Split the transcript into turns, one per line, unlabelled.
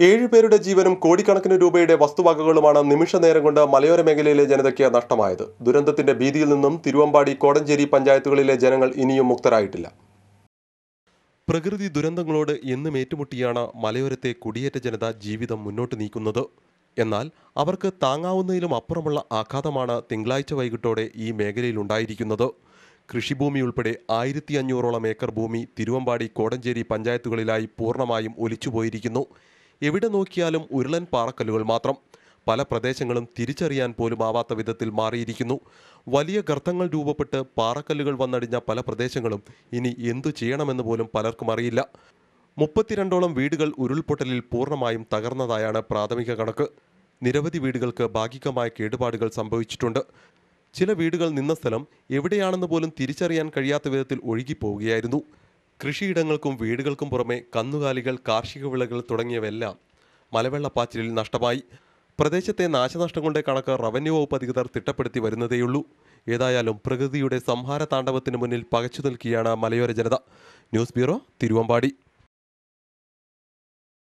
ഏഴുപേരുടെ ജീവനും കോടിക്കണക്കിന് രൂപയുടെ വസ്തുവകകളുമാണ് നിമിഷ നേരം കൊണ്ട് മലയോര മേഖലയിലെ ജനതയ്ക്ക് നഷ്ടമായത്. ദുരന്തത്തിന്റെ ഭീതിയിൽ നിന്നും തിരുവമ്പാടി കോടഞ്ചേരി പഞ്ചായത്തുകളിലെ ജനങ്ങൾ ഇനിയും മുക്തരായിട്ടില്ല. പ്രകൃതി ദുരന്തങ്ങളോട് എന്നും ഏറ്റുമുട്ടിയാണ് മലയോരത്തെ കുടിയേറ്റ ജനത ജീവിതം മുന്നോട്ട് നീക്കുന്നത്. എന്നാൽ അവർക്ക് താങ്ങാവുന്നതിലും അപ്പുറമുള്ള ആഘാതമാണ് തിങ്കളാഴ്ച വൈകിട്ടോടെ ഈ മേഖലയിൽ ഉണ്ടായിരിക്കുന്നത്. കൃഷിഭൂമി ഉൾപ്പെടെ ആയിരത്തി അഞ്ഞൂറോളം ഏക്കർ ഭൂമി തിരുവമ്പാടി കോടഞ്ചേരി പഞ്ചായത്തുകളിലായി പൂർണമായും ഒലിച്ചുപോയിരിക്കുന്നു. എവിടെ നോക്കിയാലും ഉരുളൻ പാറക്കല്ലുകൾ മാത്രം. പല പ്രദേശങ്ങളും തിരിച്ചറിയാൻ പോലും ആവാത്ത വിധത്തിൽ മാറിയിരിക്കുന്നു. വലിയ ഗർത്തങ്ങൾ രൂപപ്പെട്ട് പാറക്കല്ലുകൾ വന്നടിഞ്ഞ പല പ്രദേശങ്ങളും ഇനി എന്തു ചെയ്യണമെന്ന് പോലും പലർക്കും അറിയില്ല. മുപ്പത്തിരണ്ടോളം വീടുകൾ ഉരുൾപൊട്ടലിൽ പൂർണമായും തകർന്നതായാണ് പ്രാഥമിക കണക്ക്. നിരവധി വീടുകൾക്ക് ഭാഗികമായ കേടുപാടുകൾ സംഭവിച്ചിട്ടുണ്ട്. ചില വീടുകൾ നിന്ന സ്ഥലം എവിടെയാണെന്ന് പോലും തിരിച്ചറിയാൻ കഴിയാത്ത വിധത്തിൽ ഒഴുകിപ്പോവുകയായിരുന്നു. കൃഷിയിടങ്ങൾക്കും വീടുകൾക്കും പുറമെ കന്നുകാലികൾ കാർഷിക വിളകൾ തുടങ്ങിയവയെല്ലാം മലവെള്ളപ്പാച്ചിലിൽ നഷ്ടമായി. പ്രദേശത്തെ നാശനഷ്ടങ്ങളുടെ കണക്ക് റവന്യൂ വകുപ്പ് അധികൃതർ തിട്ടപ്പെടുത്തി വരുന്നതേയുള്ളൂ. ഏതായാലും പ്രകൃതിയുടെ സംഹാര താണ്ഡവത്തിന് മുന്നിൽ പകച്ചു നിൽക്കുകയാണ് മലയോര ജനത. News bureau Thiruvambady.